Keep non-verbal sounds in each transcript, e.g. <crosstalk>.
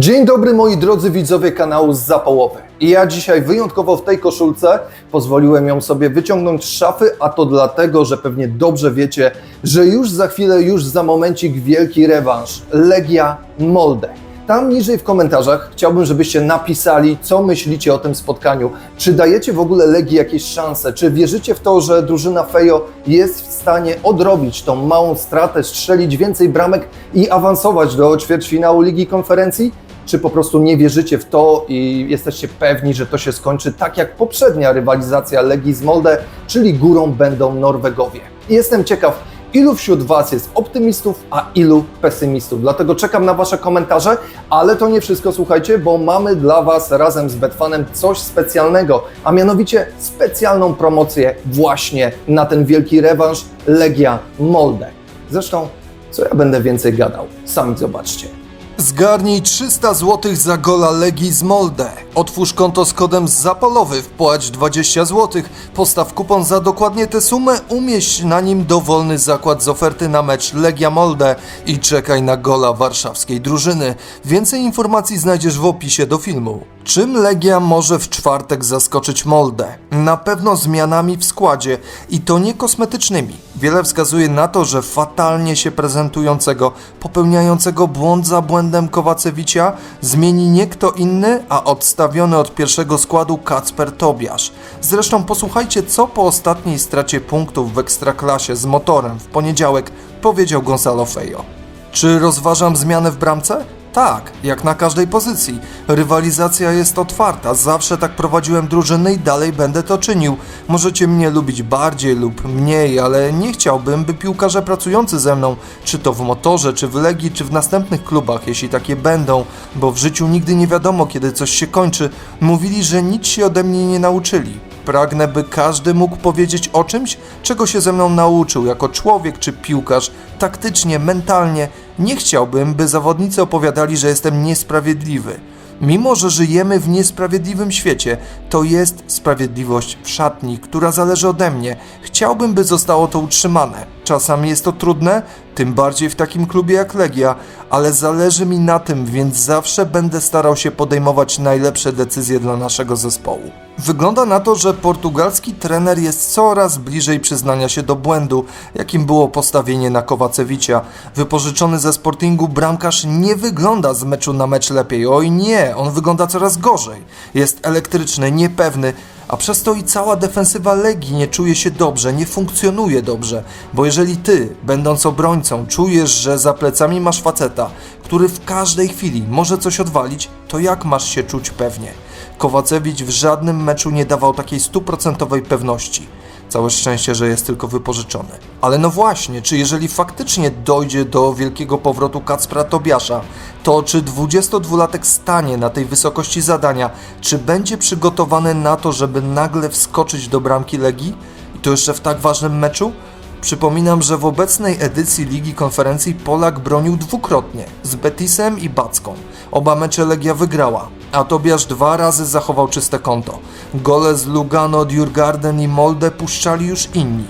Dzień dobry moi drodzy widzowie kanału Zapałowy. I ja dzisiaj wyjątkowo w tej koszulce pozwoliłem ją sobie wyciągnąć z szafy, a to dlatego, że pewnie dobrze wiecie, że już za chwilę, już za momencik wielki rewanż. Legia Molde. Tam niżej w komentarzach chciałbym, żebyście napisali, co myślicie o tym spotkaniu. Czy dajecie w ogóle Legii jakieś szanse? Czy wierzycie w to, że drużyna Fejo jest w stanie odrobić tą małą stratę, strzelić więcej bramek i awansować do ćwierćfinału Ligi Konferencji? Czy po prostu nie wierzycie w to i jesteście pewni, że to się skończy tak jak poprzednia rywalizacja Legii z Molde, czyli górą będą Norwegowie? Jestem ciekaw, ilu wśród Was jest optymistów, a ilu pesymistów. Dlatego czekam na Wasze komentarze, ale to nie wszystko, słuchajcie, bo mamy dla Was razem z Betfanem coś specjalnego, a mianowicie specjalną promocję właśnie na ten wielki rewanż Legia Molde. Zresztą, co ja będę więcej gadał, sami zobaczcie. Zgarnij 300 zł za gola Legii z Molde. Otwórz konto z kodem zapalowy, wpłać 20 zł. Postaw kupon za dokładnie tę sumę, umieść na nim dowolny zakład z oferty na mecz Legia Molde i czekaj na gola warszawskiej drużyny. Więcej informacji znajdziesz w opisie do filmu. Czym Legia może w czwartek zaskoczyć Molde? Na pewno zmianami w składzie i to nie kosmetycznymi. Wiele wskazuje na to, że fatalnie się prezentującego, popełniającego błąd za błędem Kowacewicza zmieni nie kto inny, a odstawiony od pierwszego składu Kacper Tobiasz. Zresztą posłuchajcie, co po ostatniej stracie punktów w Ekstraklasie z motorem w poniedziałek powiedział Gonzalo Fejo. Czy rozważam zmianę w bramce? Tak, jak na każdej pozycji. Rywalizacja jest otwarta, zawsze tak prowadziłem drużyny i dalej będę to czynił. Możecie mnie lubić bardziej lub mniej, ale nie chciałbym, by piłkarze pracujący ze mną, czy to w motorze, czy w Legii, czy w następnych klubach, jeśli takie będą, bo w życiu nigdy nie wiadomo, kiedy coś się kończy, mówili, że nic się ode mnie nie nauczyli. Pragnę, by każdy mógł powiedzieć o czymś, czego się ze mną nauczył jako człowiek czy piłkarz, taktycznie, mentalnie. Nie chciałbym, by zawodnicy opowiadali, że jestem niesprawiedliwy. Mimo, że żyjemy w niesprawiedliwym świecie, to jest sprawiedliwość w szatni, która zależy ode mnie. Chciałbym, by zostało to utrzymane. Czasami jest to trudne, tym bardziej w takim klubie jak Legia, ale zależy mi na tym, więc zawsze będę starał się podejmować najlepsze decyzje dla naszego zespołu. Wygląda na to, że portugalski trener jest coraz bliżej przyznania się do błędu, jakim było postawienie na Kowacewicza. Wypożyczony ze Sportingu bramkarz nie wygląda z meczu na mecz lepiej. Oj nie, on wygląda coraz gorzej. Jest elektryczny, niepewny, a przez to i cała defensywa Legii nie czuje się dobrze, nie funkcjonuje dobrze, bo jeżeli ty, będąc obrońcą, czujesz, że za plecami masz faceta, który w każdej chwili może coś odwalić, to jak masz się czuć pewnie? Kowacewicz w żadnym meczu nie dawał takiej stuprocentowej pewności. Całe szczęście, że jest tylko wypożyczony. Ale no właśnie, czy jeżeli faktycznie dojdzie do wielkiego powrotu Kacpra Tobiasza, to czy 22-latek stanie na tej wysokości zadania, czy będzie przygotowany na to, żeby nagle wskoczyć do bramki Legii? I to jeszcze w tak ważnym meczu? Przypominam, że w obecnej edycji Ligi Konferencji Polak bronił dwukrotnie z Betisem i Backą. Oba mecze Legia wygrała, a Tobiasz dwa razy zachował czyste konto. Gole z Lugano, Djurgarden i Molde puszczali już inni.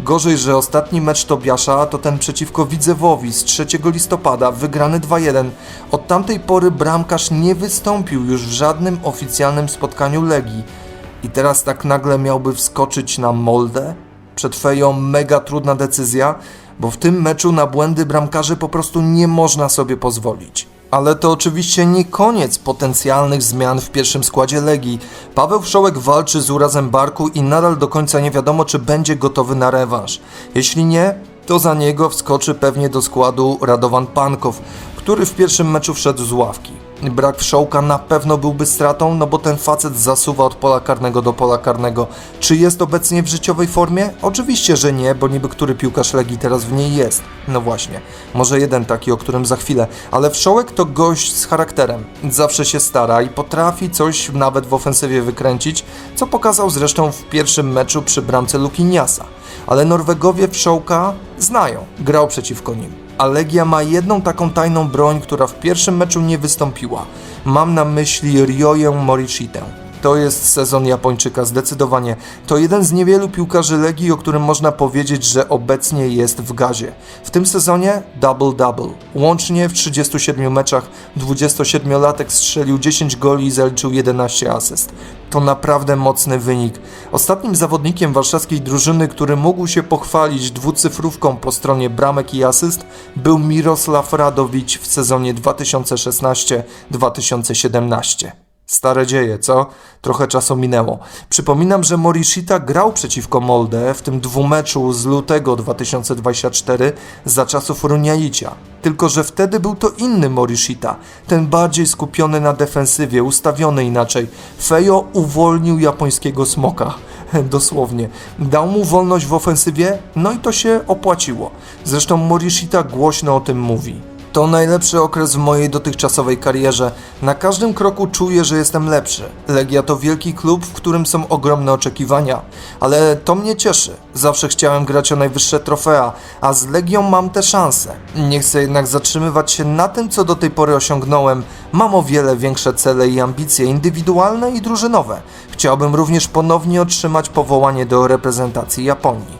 Gorzej, że ostatni mecz Tobiasza to ten przeciwko Widzewowi z 3 listopada, wygrany 2-1. Od tamtej pory bramkarz nie wystąpił już w żadnym oficjalnym spotkaniu Legii. I teraz tak nagle miałby wskoczyć na Molde? Przed Feją mega trudna decyzja, bo w tym meczu na błędy bramkarzy po prostu nie można sobie pozwolić. Ale to oczywiście nie koniec potencjalnych zmian w pierwszym składzie Legii. Paweł Wszołek walczy z urazem barku i nadal do końca nie wiadomo, czy będzie gotowy na rewanż. Jeśli nie, to za niego wskoczy pewnie do składu Radowan Pankow, który w pierwszym meczu wszedł z ławki. Brak Wszołka na pewno byłby stratą, no bo ten facet zasuwa od pola karnego do pola karnego. Czy jest obecnie w życiowej formie? Oczywiście, że nie, bo niby który piłkarz Legii teraz w niej jest. No właśnie, może jeden taki, o którym za chwilę. Ale Wszołek to gość z charakterem. Zawsze się stara i potrafi coś nawet w ofensywie wykręcić, co pokazał zresztą w pierwszym meczu przy bramce Lukiniasa. Ale Norwegowie Wszołka znają, grał przeciwko nim a Legia ma jedną taką tajną broń, która w pierwszym meczu nie wystąpiła. Mam na myśli Rioję Morishitę. To jest sezon Japończyka, zdecydowanie. To jeden z niewielu piłkarzy Legii, o którym można powiedzieć, że obecnie jest w gazie. W tym sezonie double-double. Łącznie w 37 meczach 27-latek strzelił 10 goli i zaliczył 11 asyst. To naprawdę mocny wynik. Ostatnim zawodnikiem warszawskiej drużyny, który mógł się pochwalić dwucyfrówką po stronie bramek i asyst, był Mirosław Radowicz w sezonie 2016-2017. Stare dzieje, co? Trochę czasu minęło. Przypominam, że Morishita grał przeciwko Molde w tym dwumeczu z lutego 2024 za czasów Runiaicia. Tylko, że wtedy był to inny Morishita, ten bardziej skupiony na defensywie, ustawiony inaczej. Fejo uwolnił japońskiego smoka. <laughs> Dosłownie. Dał mu wolność w ofensywie, no i to się opłaciło. Zresztą Morishita głośno o tym mówi. To najlepszy okres w mojej dotychczasowej karierze. Na każdym kroku czuję, że jestem lepszy. Legia to wielki klub, w którym są ogromne oczekiwania, ale to mnie cieszy. Zawsze chciałem grać o najwyższe trofea, a z Legią mam te szanse. Nie chcę jednak zatrzymywać się na tym, co do tej pory osiągnąłem. Mam o wiele większe cele i ambicje indywidualne i drużynowe. Chciałbym również ponownie otrzymać powołanie do reprezentacji Japonii.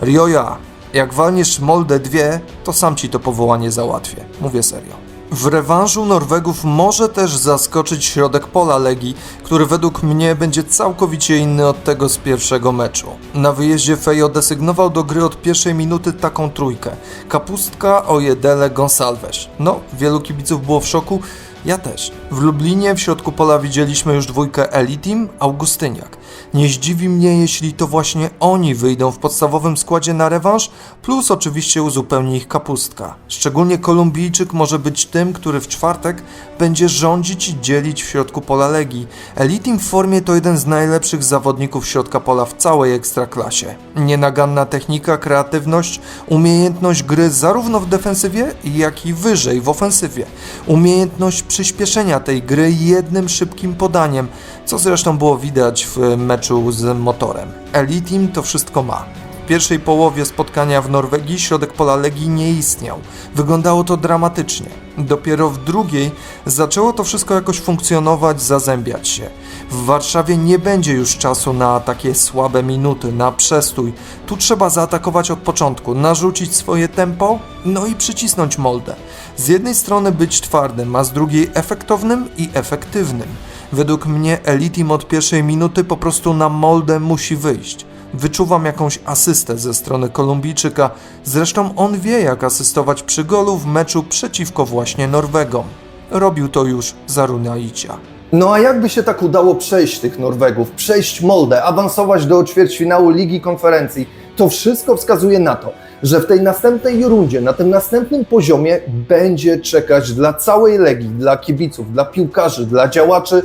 Ryoja, jak walniesz Moldę 2, to sam ci to powołanie załatwię. Mówię serio. W rewanżu Norwegów może też zaskoczyć środek pola Legii, który według mnie będzie całkowicie inny od tego z pierwszego meczu. Na wyjeździe Fejo desygnował do gry od pierwszej minuty taką trójkę. Kapustka, Ojedele, Gonsalves. No, wielu kibiców było w szoku, ja też. W Lublinie w środku pola widzieliśmy już dwójkę Elitim, Augustyniak. Nie zdziwi mnie, jeśli to właśnie oni wyjdą w podstawowym składzie na rewanż, plus oczywiście uzupełni ich kapustka. Szczególnie Kolumbijczyk może być tym, który w czwartek będzie rządzić i dzielić w środku pola Legii. Elitim w formie to jeden z najlepszych zawodników środka pola w całej ekstraklasie. Nienaganna technika, kreatywność, umiejętność gry zarówno w defensywie, jak i wyżej w ofensywie. Umiejętność przyspieszenia tej gry jednym szybkim podaniem, co zresztą było widać w meczu z motorem. Elitim to wszystko ma. W pierwszej połowie spotkania w Norwegii środek pola Legii nie istniał. Wyglądało to dramatycznie. Dopiero w drugiej zaczęło to wszystko jakoś funkcjonować, zazębiać się. W Warszawie nie będzie już czasu na takie słabe minuty, na przestój. Tu trzeba zaatakować od początku, narzucić swoje tempo, no i przycisnąć moldę. Z jednej strony być twardym, a z drugiej efektownym i efektywnym. Według mnie Elitim od pierwszej minuty po prostu na moldę musi wyjść. Wyczuwam jakąś asystę ze strony Kolumbijczyka, zresztą on wie jak asystować przy golu w meczu przeciwko właśnie Norwegom. Robił to już za Runaicia. No a jakby się tak udało przejść tych Norwegów, przejść Moldę, awansować do ćwierćfinału Ligi Konferencji, to wszystko wskazuje na to, że w tej następnej rundzie, na tym następnym poziomie będzie czekać dla całej Legii, dla kibiców, dla piłkarzy, dla działaczy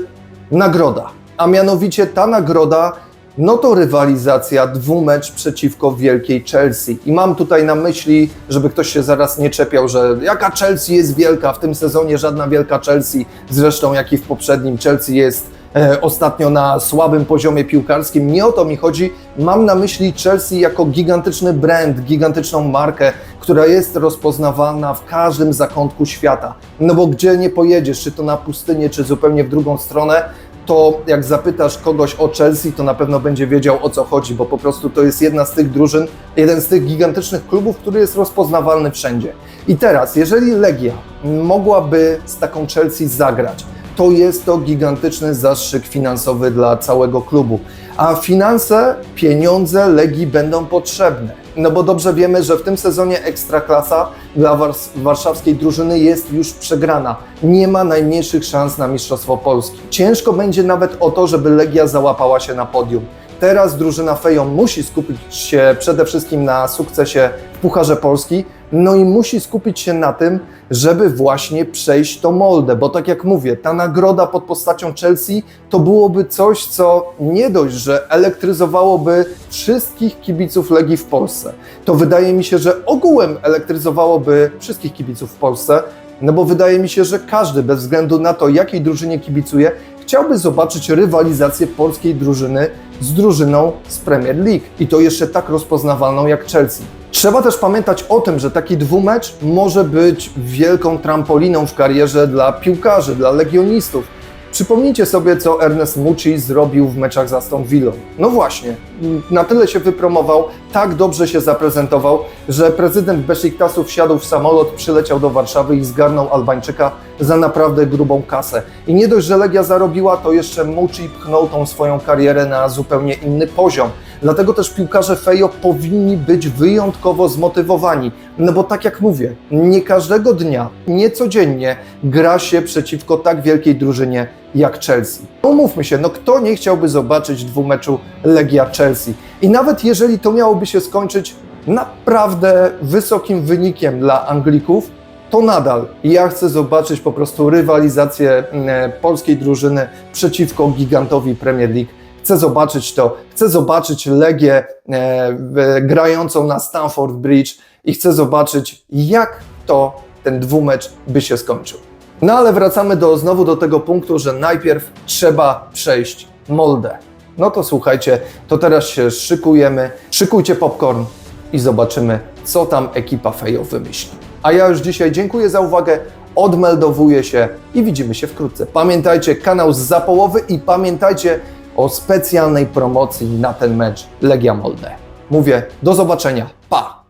nagroda. A mianowicie ta nagroda no to rywalizacja dwumecz przeciwko wielkiej Chelsea. I mam tutaj na myśli, żeby ktoś się zaraz nie czepiał, że jaka Chelsea jest wielka, w tym sezonie żadna wielka Chelsea, zresztą jak i w poprzednim Chelsea jest ostatnio na słabym poziomie piłkarskim. Nie o to mi chodzi. Mam na myśli Chelsea jako gigantyczny brand, gigantyczną markę, która jest rozpoznawalna w każdym zakątku świata. No bo gdzie nie pojedziesz, czy to na pustynię, czy zupełnie w drugą stronę, to jak zapytasz kogoś o Chelsea, to na pewno będzie wiedział o co chodzi, bo po prostu to jest jedna z tych drużyn, jeden z tych gigantycznych klubów, który jest rozpoznawalny wszędzie. I teraz, jeżeli Legia mogłaby z taką Chelsea zagrać, to jest to gigantyczny zastrzyk finansowy dla całego klubu. A finanse, pieniądze Legii będą potrzebne. No bo dobrze wiemy, że w tym sezonie Ekstraklasa dla wars- warszawskiej drużyny jest już przegrana. Nie ma najmniejszych szans na Mistrzostwo Polski. Ciężko będzie nawet o to, żeby Legia załapała się na podium. Teraz drużyna Feją musi skupić się przede wszystkim na sukcesie w Pucharze Polski, no i musi skupić się na tym, żeby właśnie przejść to Moldę, bo tak jak mówię, ta nagroda pod postacią Chelsea to byłoby coś, co nie dość, że elektryzowałoby wszystkich kibiców Legii w Polsce, to wydaje mi się, że ogółem elektryzowałoby wszystkich kibiców w Polsce, no bo wydaje mi się, że każdy, bez względu na to, jakiej drużynie kibicuje, chciałby zobaczyć rywalizację polskiej drużyny z drużyną z Premier League i to jeszcze tak rozpoznawalną jak Chelsea. Trzeba też pamiętać o tym, że taki dwumecz może być wielką trampoliną w karierze dla piłkarzy, dla legionistów. Przypomnijcie sobie, co Ernest Mucci zrobił w meczach z Aston Villą. No właśnie, na tyle się wypromował, tak dobrze się zaprezentował, że prezydent Besiktasu wsiadł w samolot, przyleciał do Warszawy i zgarnął Albańczyka za naprawdę grubą kasę. I nie dość, że Legia zarobiła, to jeszcze Mucci pchnął tą swoją karierę na zupełnie inny poziom. Dlatego też piłkarze Fejo powinni być wyjątkowo zmotywowani. No bo tak jak mówię, nie każdego dnia, nie codziennie gra się przeciwko tak wielkiej drużynie jak Chelsea. Umówmy się, no kto nie chciałby zobaczyć dwumeczu Legia-Chelsea? I nawet jeżeli to miałoby się skończyć naprawdę wysokim wynikiem dla Anglików, to nadal ja chcę zobaczyć po prostu rywalizację mm, polskiej drużyny przeciwko gigantowi Premier League. Chcę zobaczyć to, chcę zobaczyć Legię e, grającą na Stamford Bridge i chcę zobaczyć, jak to ten dwumecz by się skończył. No ale wracamy do, znowu do tego punktu, że najpierw trzeba przejść Moldę. No to słuchajcie, to teraz się szykujemy, szykujcie popcorn i zobaczymy, co tam ekipa Fejo wymyśli. A ja już dzisiaj dziękuję za uwagę, odmeldowuję się i widzimy się wkrótce. Pamiętajcie, kanał z zapołowy i pamiętajcie o specjalnej promocji na ten mecz Legia Molde. Mówię, do zobaczenia, pa!